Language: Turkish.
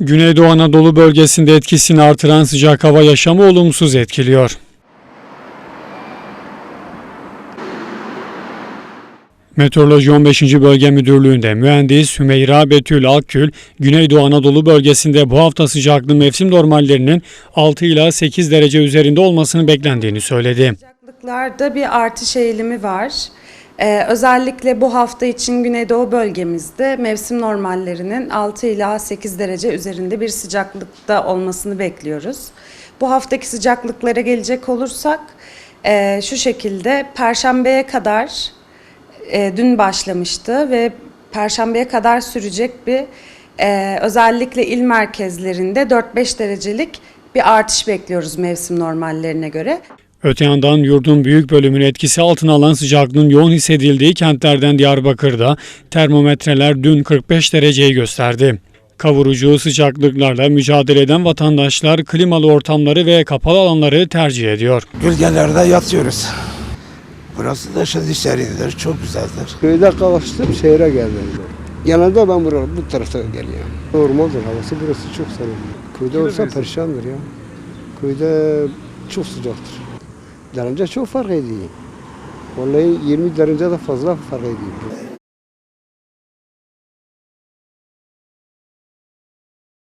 Güneydoğu Anadolu bölgesinde etkisini artıran sıcak hava yaşamı olumsuz etkiliyor. Meteoroloji 15. Bölge Müdürlüğü'nde mühendis Hümeyra Betül Akgül, Güneydoğu Anadolu bölgesinde bu hafta sıcaklığı mevsim normallerinin 6 ila 8 derece üzerinde olmasını beklendiğini söyledi. Sıcaklıklarda bir artış eğilimi var. Ee, özellikle bu hafta için Güneydoğu bölgemizde mevsim normallerinin 6 ila 8 derece üzerinde bir sıcaklıkta olmasını bekliyoruz. Bu haftaki sıcaklıklara gelecek olursak e, şu şekilde Perşembeye kadar e, dün başlamıştı ve Perşembeye kadar sürecek bir e, özellikle il merkezlerinde 4-5 derecelik bir artış bekliyoruz mevsim normallerine göre. Öte yandan yurdun büyük bölümünü etkisi altına alan sıcaklığın yoğun hissedildiği kentlerden Diyarbakır'da termometreler dün 45 dereceyi gösterdi. Kavurucu sıcaklıklarla mücadele eden vatandaşlar klimalı ortamları ve kapalı alanları tercih ediyor. Gölgelerde yatıyoruz. Burası da şimdi serindir, çok güzeldir. Köyde kavuştum, şehre geldim. Genelde ben buraya, bu tarafta geliyorum. Normaldir havası, burası çok serin. Köyde olsa perişandır ya. Köyde çok sıcaktır. Derece çok fark ediyor. Vallahi 20 derece de fazla fark ediyor.